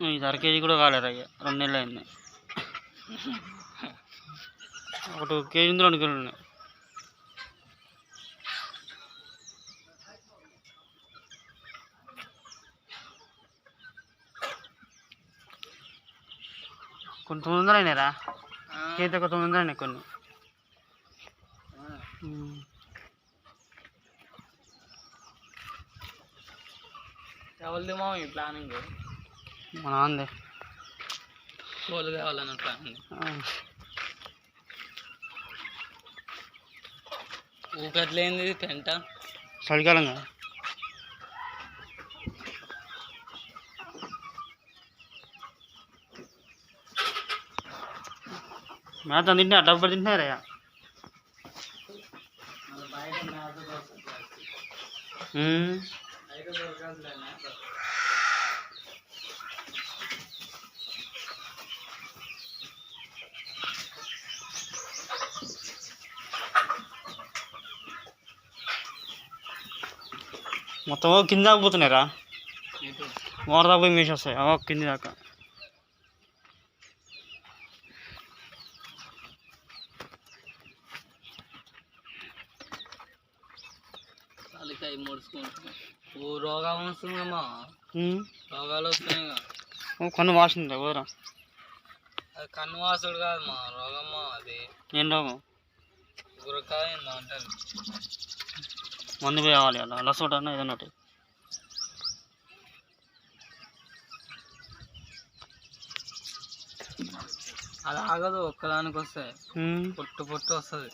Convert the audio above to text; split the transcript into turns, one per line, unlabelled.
ఇది అర కేజీ కూడా కాలేరు అయ్యా. రెండు నెలలు అయింది. ఒకటి కేజీ ఉంది రెండు కిలోలు ఉన్నాయి. కొన్ని తొమ్మిది వందలు అయినారా కేజీ ఒక తొమ్మిది వందలు అయినాయి కొన్ని.
ఎవరిది మా ఈ ప్లానింగ్?
మా నాన్నదే
కోళ్ళు
ఆ.
ఊకట్లేంది పెంట
చలికాలం కదా మేత తింటున్నా డబ్బు తింటున్నారయ్యా మొత్తం ఓ కింద దాకా పోతున్నాయిరా. మోర దాకా పోయి మేసి వస్తాయి. ఓ కింది దాకా.
తలకాయ ముడుచుకుంటున్నాయి ఓ రోగం వస్తుందమ్మా. రోగాలు వస్తున్నాయి
కన్ను వాసింది ఊరా
అది కన్ను వాసుడు కాదు మా రోగమ్మా అది.
ఏం రోగం?
గురకాయ అంటారు.
మందు పోయి కావాలి అలా లసోట అన్న ఏదన్నా ఒకటి.
అది ఆగదు ఒక్కదానికి వస్తాయి
ఉమ్.
పొట్టు పొట్టు వస్తుంది